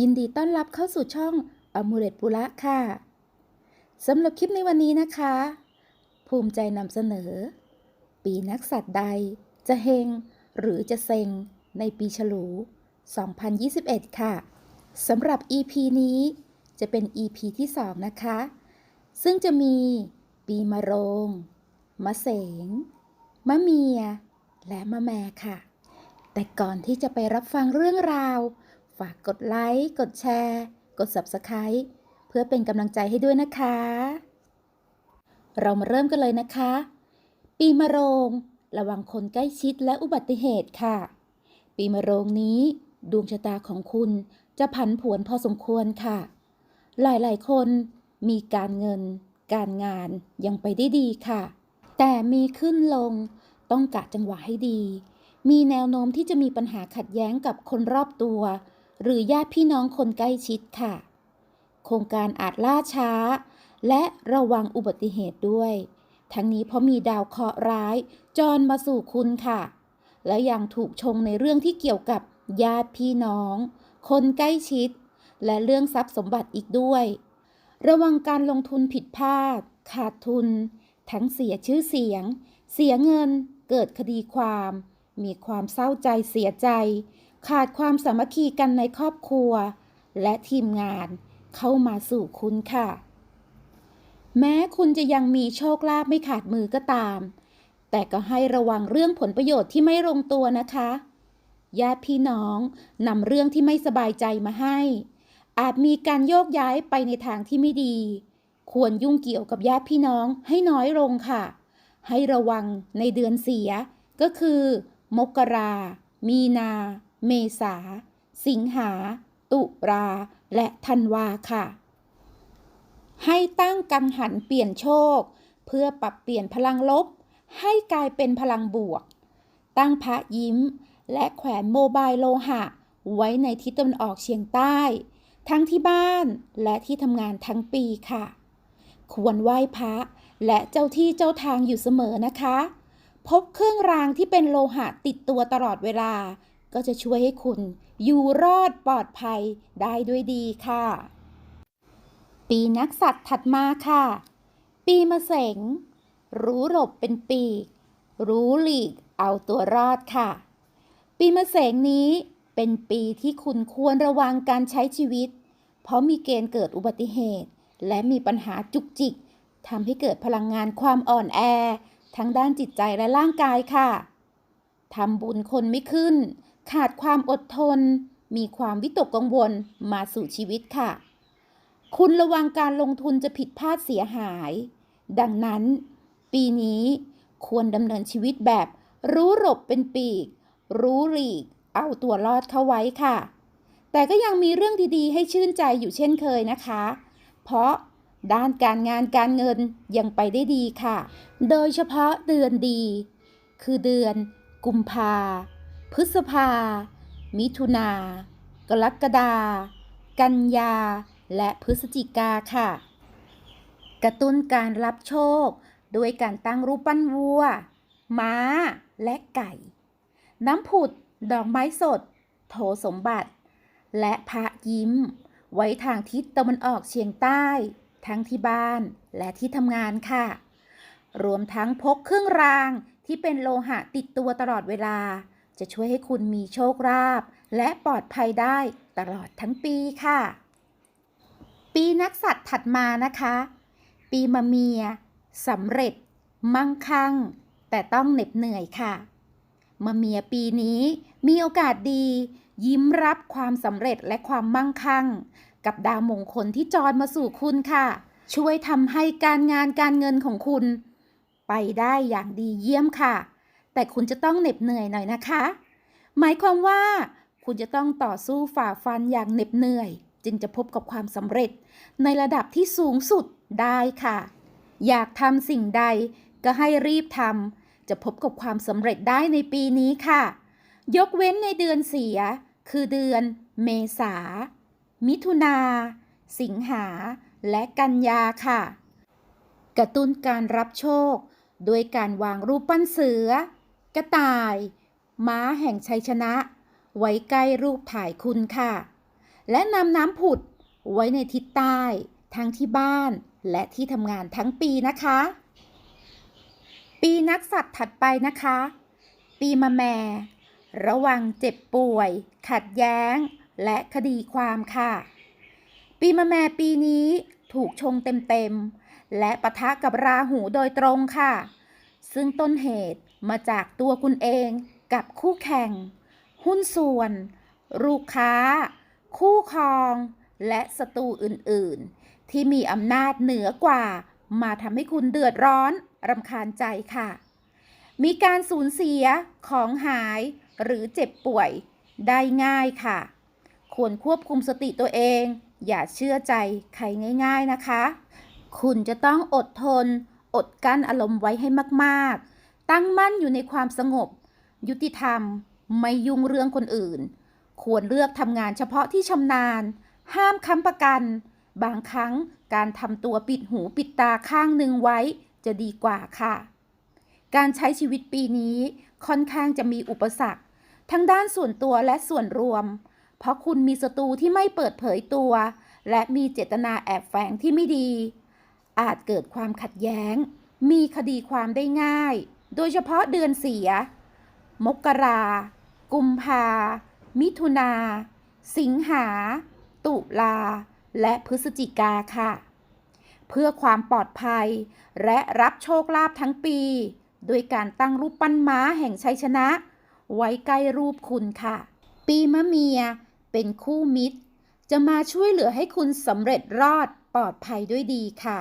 ยินดีต้อนรับเข้าสู่ช่องอมูเลตปุระค่ะสำหรับคลิปในวันนี้นะคะ ภูมิใจนำเสนอ ปีนักสัตว์ใด จะเฮงหรือจะเซ็งในปีฉลู 2021 ค่ะสำหรับ EP นี้จะเป็น EP ที่ 2 นะคะ ซึ่งจะมีปีมะโรง มะเสง มะเมีย และมะแมค่ะ แต่ก่อนที่จะไปรับฟังเรื่องราว ฝากกดไลค์กดแชร์ กด Subscribe เพื่อเป็นกำลังใจให้ด้วยนะคะ เรามาเริ่มกันเลยนะคะ ปีมะโรง ระวังคนใกล้ชิดและอุบัติเหตุค่ะ ปีมะโรงนี้ ดวงชะตาของคุณจะผันผวนพอสมควรค่ะ หลายๆ คนมีการเงิน การงานยังไปได้ดีค่ะ แต่มีขึ้นลงต้องกะจังหวะให้ดี มีแนวโน้มที่จะมีปัญหาขัดแย้งกับคนรอบตัว หรือญาติพี่น้องคนใกล้ชิดค่ะ โครงการอาจล่าช้า และระวังอุบัติเหตุด้วย ทั้งนี้เพราะมีดาวเคราะห์ร้ายจรมาสู่คุณค่ะ และยังถูกชงในเรื่องที่เกี่ยวกับญาติพี่น้อง คนใกล้ชิด และเรื่องทรัพย์สมบัติอีกด้วย ระวังการลงทุนผิดพลาด ขาดทุน ทั้งเสียชื่อเสียง เสียเงิน เกิดคดีความ มีความเศร้าใจเสียใจ ขาดความสามัคคีกันในครอบครัว และทีมงานเข้ามาสู่คุณค่ะ แม้คุณจะยังมีโชคลาภไม่ขาดมือก็ตาม แต่ก็ให้ระวังเรื่องผลประโยชน์ที่ไม่ลงตัวนะคะญาติพี่น้องนำเรื่องที่ไม่สบายใจมาให้ อาจมีการโยกย้ายไปในทางที่ไม่ดี ควรยุ่งเกี่ยวกับญาติพี่น้องให้น้อยลงค่ะ ให้ระวังในเดือนเสียก็คือ มกรา มีนา เมษา สิงหา ตุลา และธันวาค่ะ ให้ตั้งกังหันเปลี่ยนโชค เพื่อปรับเปลี่ยนพลังลบ ให้กลายเป็นพลังบวก ตั้งพระยิ้ม และแขวนโมบายโลหะ ไว้ในทิศตะวันออกเฉียงใต้ ทั้งที่บ้านและที่ทำงานทั้งปีค่ะ ควรไหว้พระและเจ้าที่เจ้าทางอยู่เสมอนะคะ พบเครื่องรางที่เป็นโลหะติดตัวตลอดเวลา ก็จะช่วยให้คุณ อยู่รอดปลอดภัยได้ด้วยดีค่ะ ปีนักสัตว์ถัดมาค่ะ ปีมะเสงรู้หลบเป็นปีก รู้หลีกเอาตัวรอดค่ะ ปีมะเสงนี้เป็นปีที่คุณควรระวังการใช้ชีวิต เพราะมีเกณฑ์เกิดอุบัติเหตุ และมีปัญหาจุกจิกทำให้เกิดพลังงานความอ่อนแอ ทั้งด้านจิตใจและร่างกายค่ะทำบุญคนไม่ขึ้น ขาดความอดทน มีความวิตกกังวลมาสู่ชีวิตค่ะ คุณระวังการลงทุนจะผิดพลาดเสียหาย ดังนั้น ปีนี้ควรดำเนินชีวิตแบบรู้หลบเป็นปีก รู้หลีก เอาตัวรอดเข้าไว้ค่ะ แต่ก็ยังมีเรื่องดีๆ ให้ชื่นใจอยู่เช่นเคยนะคะ เพราะ ด้านการงานการเงินยังไปได้ดีค่ะ โดยเฉพาะเดือนดี คือเดือน กุมภา พฤษภา มิถุนา กรกฎา กันยา และพฤศจิกาค่ะ กระตุ้นการรับโชค โดยการตั้งรูปปั้นวัว ม้า และไก่ น้ำผุด ดอกไม้สด โถสมบัติ และพระยิ้ม ไว้ทางทิศตะวันออกเฉียงใต้ ทั้งที่บ้านและที่ทำงานค่ะ รวมทั้งพกเครื่องรางที่เป็นโลหะติดตัวตลอดเวลา จะช่วยให้คุณมีโชคลาภและปลอดภัยได้ตลอดทั้งปีค่ะ ปีนักสัตว์ถัดมานะคะ ปีมะเมียสำเร็จ มั่งคั่ง แต่ต้องเหน็บเหนื่อยค่ะมะเมียปีนี้มีโอกาสดี ยิ้มรับความสำเร็จและความมั่งคั่ง กับดาวมงคลที่จรมาสู่คุณค่ะ ช่วยทำให้การงานการเงินของคุณ ไปได้อย่างดีเยี่ยมค่ะ แต่คุณจะต้องเหน็บเหนื่อยหน่อยนะคะ หมายความว่า คุณจะต้องต่อสู้ฝ่าฟันอย่างเหน็บเหนื่อย จึงจะพบกับความสำเร็จ ในระดับที่สูงสุดได้ค่ะ อยากทำสิ่งใดก็ให้รีบทำจะพบกับความสำเร็จได้ในปีนี้ค่ะ ยกเว้นในเดือนเสีย คือเดือนเมษา มิถุนา สิงหา และกันยาค่ะ กระตุ้นการรับโชค โดยการวางรูปปั้นเสือ กระต่าย ม้าแห่งชัยชนะ ไว้ใกล้รูปถ่ายคุณค่ะ และนำน้ำผุดไว้ในทิศใต้ ทั้งที่บ้านและที่ทำงานทั้งปีนะคะ ปีนักสัตว์ถัดไปนะคะ ปีมะแม่ ระวังเจ็บป่วย ขัดแย้ง และคดีความค่ะ ปีมะแม่ปีนี้ถูกชงเต็มๆ และปะทะกับราหูโดยตรงค่ะ ซึ่งต้นเหตุมาจากตัวคุณเองกับคู่แข่ง หุ้นส่วนลูกค้า คู่ครอง และศัตรูอื่นๆ ที่มีอำนาจเหนือกว่า มาทำให้คุณเดือดร้อนรำคาญใจค่ะ มีการสูญเสียของหายหรือเจ็บป่วยได้ง่ายค่ะ ควรควบคุมสติตัวเอง อย่าเชื่อใจใครง่าย ๆนะคะ คุณจะต้องอดทน อดกั้นอารมณ์ไว้ให้มากๆ ตั้งมั่นอยู่ในความสงบ ยุติธรรม ไม่ยุ่งเรื่องคนอื่น ควรเลือกทำงานเฉพาะที่ชำนาญ ห้ามค้ำประกัน บางครั้งการทำตัวปิดหูปิดตาข้างหนึ่งไว้จะดีกว่าค่ะ การใช้ชีวิตปีนี้ค่อนข้างจะมีอุปสรรค ทั้งด้านส่วนตัวและส่วนรวม เพราะคุณมีศัตรูที่ไม่เปิดเผยตัว และมีเจตนาแอบแฝงที่ไม่ดี อาจเกิดความขัดแย้ง มีคดีความได้ง่าย โดยเฉพาะเดือนเสีย มกรา กุมภา มิถุนา สิงหา ตุลา และพฤศจิกาค่ะ เพื่อความปลอดภัย และรับโชคลาภทั้งปี โดยการตั้งรูปปั้นม้าแห่งชัยชนะ ไว้ใกล้รูปคุณค่ะ ปีมะเมีย เป็นคู่มิตร จะมาช่วยเหลือให้คุณสำเร็จรอดปลอดภัยด้วยดีค่ะ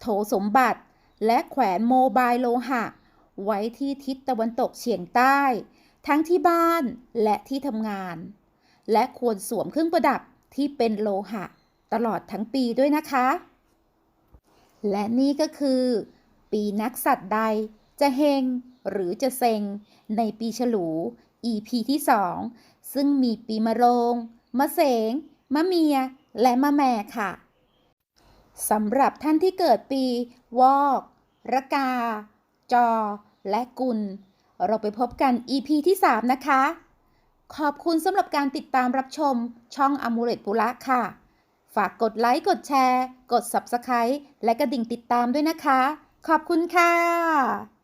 โถสมบัติและแขวนโมบายโลหะ ไว้ที่ทิศตะวันตกเฉียงใต้ ทั้งที่บ้านและที่ทำงาน และควรสวมเครื่องประดับที่เป็นโลหะ ตลอดทั้งปีด้วยนะคะ และนี่ก็คือ ปีนักสัตว์ใดจะเฮงหรือจะเซงในปีฉลู EP ที่ 2 ซึ่งมีปีมะโรง มะเสง มะเมีย และมะแม่ค่ะสำหรับท่านที่เกิดปี วอก ระกา จอ และกุล เราไปพบกัน EP ที่ 3 นะคะ ขอบคุณสำหรับการติดตามรับชมช่องอมูเลตปุระค่ะ ฝากกดไลค์ กดแชร์ กด Subscribe และกระดิ่งติดตามด้วยนะคะ ขอบคุณค่ะ